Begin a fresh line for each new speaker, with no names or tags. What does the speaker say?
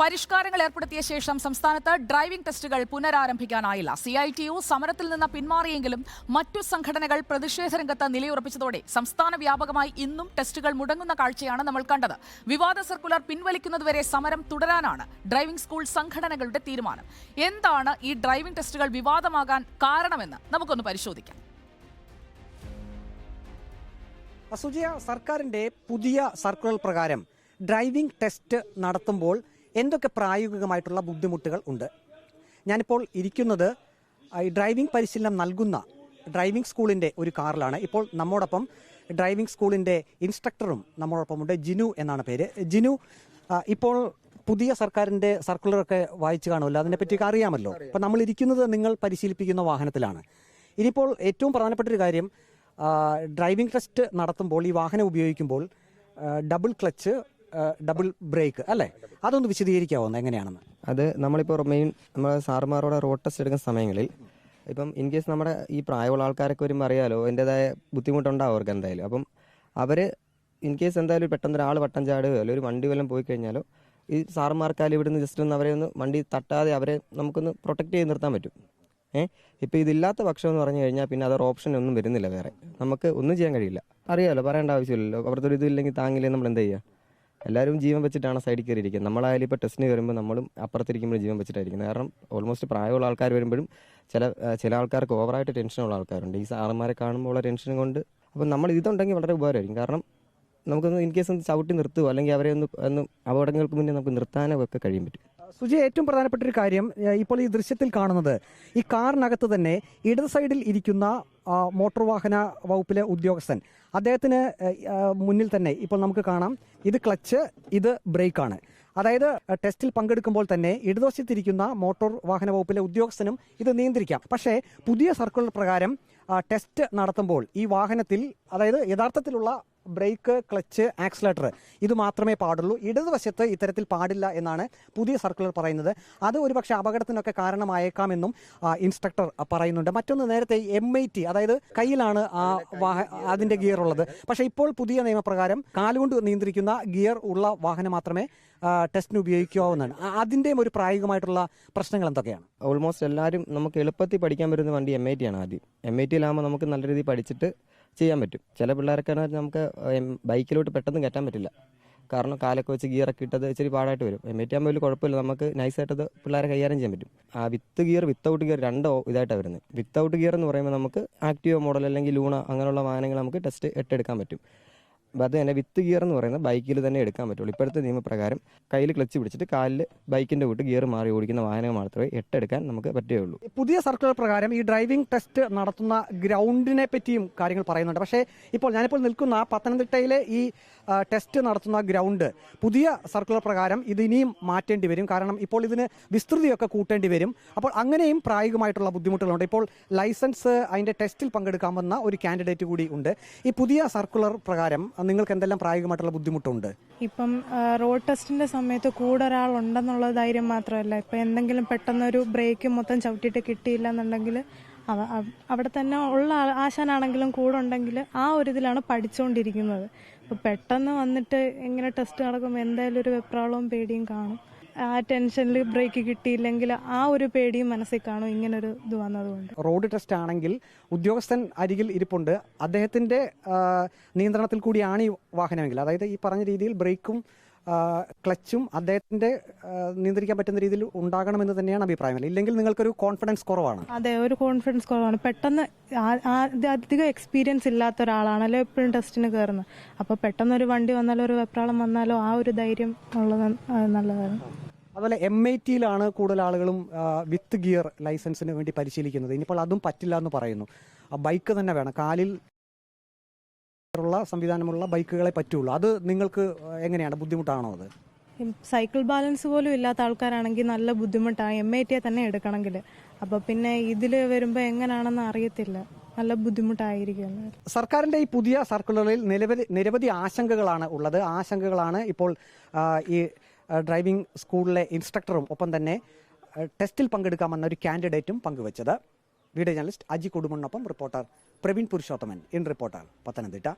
പരിഷ്കാരങ്ങൾ ഏർപ്പെടുത്തിയ ശേഷം സംസ്ഥാനത്ത് ഡ്രൈവിംഗ് ടെസ്റ്റുകൾ പുനരാരംഭിക്കാനായില്ല. സി ഐ ടി യു സമരത്തിൽ നിന്ന് പിന്മാറിയെങ്കിലും മറ്റു സംഘടനകൾ പ്രതിഷേധ രംഗത്ത് നിലയുറപ്പിച്ചതോടെ സംസ്ഥാന വ്യാപകമായി ഇന്നും ടെസ്റ്റുകൾ മുടങ്ങുന്ന കാഴ്ചയാണ് നമ്മൾ കണ്ടത്. വിവാദ സർക്കുലർ പിൻവലിക്കുന്നതുവരെ സമരം തുടരാനാണ് ഡ്രൈവിംഗ് സ്കൂൾ സംഘടനകളുടെ തീരുമാനം. എന്താണ് ഈ ഡ്രൈവിംഗ് ടെസ്റ്റുകൾ വിവാദമാകാൻ കാരണമെന്ന് നമുക്കൊന്ന് പരിശോധിക്കാം.
സർക്കാരിന്റെ പുതിയ സർക്കുലർ പ്രകാരം ഡ്രൈവിംഗ് ടെസ്റ്റ് നടത്തുമ്പോൾ എന്തൊക്കെ പ്രായോഗികമായിട്ടുള്ള ബുദ്ധിമുട്ടുകൾ ഉണ്ട്? ഞാനിപ്പോൾ ഇരിക്കുന്നത് ഡ്രൈവിംഗ് പരിശീലനം നൽകുന്ന ഡ്രൈവിംഗ് സ്കൂളിന്റെ ഒരു കാറിലാണ്. ഇപ്പോൾ നമ്മോടൊപ്പം ഡ്രൈവിംഗ് സ്കൂളിന്റെ ഇൻസ്ട്രക്ടറും നമ്മോടൊപ്പമുണ്ട്. ജിനു എന്നാണ് പേര്. ജിനു ഇപ്പോൾ പുതിയ സർക്കാരിന്റെ സർക്കുലറൊക്കെ വായിച്ചു കാണുമല്ലോ. അതിനെപ്പറ്റി അറിയാമല്ലോ. അപ്പം നമ്മൾ ഇരിക്കുന്നത് നിങ്ങൾ പരിശീലിപ്പിക്കുന്ന വാഹനത്തിലാണ്. ഇനിയിപ്പോൾ ഏറ്റവും പ്രധാനപ്പെട്ട ഒരു കാര്യം ഡ്രൈവിംഗ് ടെസ്റ്റ് നടത്തുമ്പോൾ ഈ വാഹനം ഉപയോഗിക്കുമ്പോൾ ഡബിൾ ക്ലച്ച് ഡബിൾ ബ്രേക്ക് അല്ലേ? അതൊന്ന് വിശദീകരിക്കാവുന്ന എങ്ങനെയാണെന്ന്?
അത് നമ്മളിപ്പോൾ മെയിൻ നമ്മൾ സാറുമാരോടെ റോഡ് ടെസ്റ്റ് എടുക്കുന്ന സമയങ്ങളിൽ ഇപ്പം ഇൻ കേസ് നമ്മുടെ ഈ പ്രായമുള്ള ആൾക്കാരൊക്കെ വരുമ്പോൾ അറിയാലോ അതിന്റെതായ ബുദ്ധിമുട്ടുണ്ടാവും അവർക്ക് എന്തായാലും. അപ്പം അവർ ഇൻ കേസ് എന്തായാലും പെട്ടെന്ന് ഒരാൾ വട്ടം ചാടുകയോ അല്ലെങ്കിൽ ഒരു വണ്ടി വല്ലതും പോയി കഴിഞ്ഞാലോ ഈ സാറുമാർക്കാലും ഇവിടുന്ന് ജസ്റ്റ് ഒന്ന് അവരെ ഒന്ന് വണ്ടി തട്ടാതെ അവരെ നമുക്കൊന്ന് പ്രൊട്ടക്ട് ചെയ്ത് നിർത്താൻ പറ്റും. ഏഹ് ഇപ്പോൾ ഇതില്ലാത്ത പക്ഷം എന്ന് പറഞ്ഞു കഴിഞ്ഞാൽ പിന്നെ അതൊരു ഓപ്ഷൻ ഒന്നും വരുന്നില്ല വേറെ. നമുക്ക് ഒന്നും ചെയ്യാൻ കഴിയില്ല. അറിയാമല്ലോ പറയേണ്ട ആവശ്യമില്ലല്ലോ. അവിടുത്തെ ഒരു ഇതില്ലെങ്കിൽ താങ്ങില്ലേ നമ്മൾ എന്താ ചെയ്യുക എല്ലാവരും ജീവൻ വെച്ചിട്ടാണ് സൈഡിൽ കയറിയിരിക്കുന്നത്. നമ്മളായാലും ഇപ്പോൾ ടെസ്റ്റിന് വരുമ്പോൾ നമ്മളും അപ്പുറത്തിരിക്കുമ്പോൾ ജീവൻ വെച്ചിട്ടായിരിക്കുന്നത്. കാരണം ഓൾമോസ്റ്റ് പ്രായമുള്ള ആൾക്കാർ വരുമ്പോഴും ചില ചില ആൾക്കാർക്ക് ഓവറായിട്ട് ടെൻഷനുള്ള ആൾക്കാരുണ്ട്. ഈ സാറന്മാരെ കാണുമ്പോൾ ഉള്ള ടെൻഷൻ കൊണ്ട് അപ്പം നമ്മൾ ഇതുണ്ടെങ്കിൽ വളരെ ഉപകാരമായിരിക്കും. കാരണം നമുക്കൊന്ന് ഇൻ കേസ് ഒന്ന് ചവിട്ടി നിർത്തുകയോ അല്ലെങ്കിൽ അവരെ ഒന്ന് ഒന്ന് അപകടങ്ങൾക്ക് മുന്നേ നമുക്ക് നിർത്താനോ ഒക്കെ കഴിയും പറ്റും.
സുജി ഏറ്റവും പ്രധാനപ്പെട്ട ഒരു കാര്യം ഇപ്പോൾ ഈ ദൃശ്യത്തിൽ കാണുന്നത് ഈ കാറിനകത്ത് തന്നെ ഇടത് സൈഡിൽ ഇരിക്കുന്ന മോട്ടോർ വാഹന വകുപ്പിലെ ഉദ്യോഗസ്ഥൻ. അദ്ദേഹത്തിന് മുന്നിൽ തന്നെ ഇപ്പോൾ നമുക്ക് കാണാം ഇത് ക്ലച്ച് ഇത് ബ്രേക്കാണ്. അതായത് ടെസ്റ്റിൽ പങ്കെടുക്കുമ്പോൾ തന്നെ ഇടതുവശത്തിരിക്കുന്ന മോട്ടോർ വാഹന വകുപ്പിലെ ഉദ്യോഗസ്ഥനും ഇത് നിയന്ത്രിക്കാം. പക്ഷേ പുതിയ സർക്കുലർ പ്രകാരം ടെസ്റ്റ് നടത്തുമ്പോൾ ഈ വാഹനത്തിൽ അതായത് യഥാർത്ഥത്തിലുള്ള ബ്രേക്ക് ക്ലച്ച് ആക്സിലേറ്റർ. ഇത് മാത്രമേ പാടുള്ളൂ. ഇടതുവശത്ത് ഇത്തരത്തിൽ പാടില്ല എന്നാണ് പുതിയ സർക്കുലർ പറയുന്നത്. അത് ഒരുപക്ഷെ അപകടത്തിനൊക്കെ കാരണമായേക്കാമെന്നും ഇൻസ്ട്രക്ടർ പറയുന്നുണ്ട്. മറ്റൊന്ന് നേരത്തെ എം ഐ ടി അതായത് കയ്യിലാണ് അതിന്റെ ഗിയർ ഉള്ളത്. പക്ഷേ ഇപ്പോൾ പുതിയ നിയമപ്രകാരം കാലുകൊണ്ട് നിയന്ത്രിക്കുന്ന ഗിയർ ഉള്ള വാഹനം മാത്രമേ ടെസ്റ്റിന് ഉപയോഗിക്കാവുന്നതാണ്. അതിന്റെയും ഒരു പ്രായോഗികമായിട്ടുള്ള പ്രശ്നങ്ങൾ എന്തൊക്കെയാണ്?
ഓൾമോസ്റ്റ് എല്ലാവരും നമുക്ക് എളുപ്പത്തിൽ പഠിക്കാൻ പറ്റുന്ന വണ്ടി എം ഐ ടി ആണ് ആദ്യം. എം ഐ ടിയിലാകുമ്പോൾ നമുക്ക് നല്ല രീതിയിൽ പഠിച്ചിട്ട് ചെയ്യാൻ പറ്റും. ചില പിള്ളേരൊക്കെ നമുക്ക് ബൈക്കിലോട്ട് പെട്ടെന്ന് കയറ്റാൻ പറ്റില്ല. കാരണം കാലൊക്കെ വെച്ച് ഗിയറൊക്കെ ഇട്ടത് ഇച്ചിരി പാടായിട്ട് വരും. എം ടി ആകുമ്പോൾ കുഴപ്പമില്ല. നമുക്ക് നൈസായിട്ടത് പിള്ളേരെ കൈകാര്യം ചെയ്യാൻ പറ്റും. ആ വിത്ത് ഗിയർ വിത്തൗട്ട് ഗിയർ രണ്ടോ ഇതായിട്ടാണ് വരുന്നത്. വിത്തൗട്ട് ഗിയർ എന്ന് പറയുമ്പോൾ നമുക്ക് ആക്റ്റീവ് മോഡൽ അല്ലെങ്കിൽ ലൂണ അങ്ങനെയുള്ള വാഹനങ്ങൾ നമുക്ക് ടെസ്റ്റ് എട്ടെടുക്കാൻ പറ്റും. അത് തന്നെ വിത്ത് ഗിയർ എന്ന് പറയുന്നത് ബൈക്കിൽ തന്നെ എടുക്കാൻ പറ്റുള്ളൂ. ഇപ്പോഴത്തെ നിയമപ്രകാരം കയ്യിൽ ക്ലച്ച് പിടിച്ചിട്ട് കാലിൽ ബൈക്കിന്റെ കൂട്ട് ഗിയർ മാറി ഓടിക്കുന്ന വാഹനങ്ങൾ മാത്രമേ എട്ടെടുക്കാൻ നമുക്ക് പറ്റുകയുള്ളൂ.
പുതിയ സർക്കുലർ പ്രകാരം ഈ ഡ്രൈവിംഗ് ടെസ്റ്റ് നടത്തുന്ന ഗ്രൗണ്ടിനെ പറ്റിയും കാര്യങ്ങൾ പറയുന്നുണ്ട്. പക്ഷേ ഇപ്പോൾ ഞാനിപ്പോൾ നിൽക്കുന്ന പത്തനംതിട്ടയിലെ ഈ ടെസ്റ്റ് നടത്തുന്ന ഗ്രൗണ്ട് പുതിയ സർക്കുലർ പ്രകാരം ഇത് ഇനിയും മാറ്റേണ്ടി വരും. കാരണം ഇപ്പോൾ ഇതിന് വിസ്തൃതിയൊക്കെ കൂട്ടേണ്ടി വരും. അപ്പോൾ അങ്ങനെയും പ്രായോഗികമായിട്ടുള്ള ബുദ്ധിമുട്ടുകളുണ്ട്. ഇപ്പോൾ ലൈസൻസ് അതിന്റെ ടെസ്റ്റിൽ പങ്കെടുക്കാമെന്ന ഒരു കാൻഡിഡേറ്റ് കൂടി ഉണ്ട്. ഈ പുതിയ സർക്കുലർ പ്രകാരം നിങ്ങൾക്ക് എന്തെല്ലാം പ്രായോഗികമായിട്ടുള്ള ബുദ്ധിമുട്ടുണ്ട്?
ഇപ്പം റോഡ് ടെസ്റ്റിന്റെ സമയത്ത് കൂടെ ഒരാൾ ഉണ്ടെന്നുള്ള ധൈര്യം മാത്രമല്ല. ഇപ്പം എന്തെങ്കിലും പെട്ടെന്നൊരു ബ്രേക്ക് മൊത്തം ചവിട്ടിയിട്ട് കിട്ടിയില്ല എന്നുണ്ടെങ്കിൽ അവ അവ- അവിടെ തന്നെ ഉള്ള ആശാനാണെങ്കിലും കൂടെ ഉണ്ടെങ്കിൽ ആ ഒരു ഇതിലാണ് പഠിച്ചുകൊണ്ടിരിക്കുന്നത് ഇപ്പം പെട്ടെന്ന് വന്നിട്ട് എങ്ങനെ ടെസ്റ്റ് നടക്കുമ്പോൾ എന്തായാലും ഒരു വെപ്രാളവും പേടിയും കാണും. ആ ടെൻഷനിൽ ബ്രേക്ക് കിട്ടിയില്ലെങ്കിൽ ആ ഒരു പേടിയും മനസ്സിൽ കാണും. ഇങ്ങനൊരു ഇത് വന്നതുകൊണ്ട്.
റോഡ് ടെസ്റ്റ് ആണെങ്കിൽ ഉദ്യോഗസ്ഥൻ അരികിൽ ഇരിപ്പുണ്ട്. അദ്ദേഹത്തിന്റെ നിയന്ത്രണത്തിൽ കൂടിയാണ് ഈ വാഹനമെങ്കിൽ. അതായത് ഈ പറഞ്ഞ രീതിയിൽ ബ്രേക്കും ക്ലച്ചും അദ്ദേഹത്തിന്റെ നിയന്ത്രിക്കാൻ പറ്റുന്ന രീതിയിൽ ഉണ്ടാകണമെന്ന് തന്നെയാണ് അഭിപ്രായം ഇല്ലെങ്കിൽ നിങ്ങൾക്കൊരു കോൺഫിഡൻസ് കുറവാണ്.
അതെ ഒരു കോൺഫിഡൻസ് കുറവാണ്. പെട്ടെന്ന് അധികം എക്സ്പീരിയൻസ് ഇല്ലാത്ത ഒരാളാണല്ലോ എപ്പോഴും ടെസ്റ്റിന് കയറുന്നത് അപ്പോൾ പെട്ടെന്ന് ഒരു വണ്ടി വന്നാലോ ഒരു വെപ്രാളം വന്നാലോ ആ ഒരു ധൈര്യം ഉള്ളത് നല്ലതാണ്.
അതുപോലെ എം ഐ ടിയിലാണ് കൂടുതൽ ആളുകളും വിത്ത് ഗിയർ ലൈസൻസിന് വേണ്ടി പരിശീലിക്കുന്നത്. ഇനിയിപ്പോൾ അതും പറ്റില്ല എന്ന് പറയുന്നു. ആ ബൈക്ക് തന്നെ വേണം. കാലിൽ ഉള്ള സംവിധാനമുള്ള ബൈക്കുകളെ പറ്റുള്ളൂ. അത് നിങ്ങൾക്ക് എങ്ങനെയാണ്? ബുദ്ധിമുട്ടാണോ അത്?
സൈക്കിൾ ബാലൻസ് പോലും ഇല്ലാത്ത ആൾക്കാരാണെങ്കിൽ നല്ല ബുദ്ധിമുട്ടാണ്. എം ഐ ടി തന്നെ എടുക്കണമെങ്കിൽ. അപ്പോൾ പിന്നെ ഇതിൽ വരുമ്പോൾ എങ്ങനെയാണെന്ന് അറിയത്തില്ല. നല്ല ബുദ്ധിമുട്ടായിരിക്കും.
സർക്കാരിന്റെ ഈ പുതിയ സർക്കുലറിൽ നിരവധി നിരവധി ആശങ്കകളാണ് ഉള്ളത്. ആശങ്കകളാണ് ഇപ്പോൾ ഈ ഡ്രൈവിംഗ് സ്കൂളിലെ ഇൻസ്ട്രക്ടറും ഒപ്പം തന്നെ ടെസ്റ്റിൽ പങ്കെടുക്കാമെന്ന ഒരു കാൻഡിഡേറ്റും പങ്കുവച്ചത്. Video journalist Aji കുടുംബനൊപ്പം reporter Praveen Purushothaman in reporter Pathanamthitta.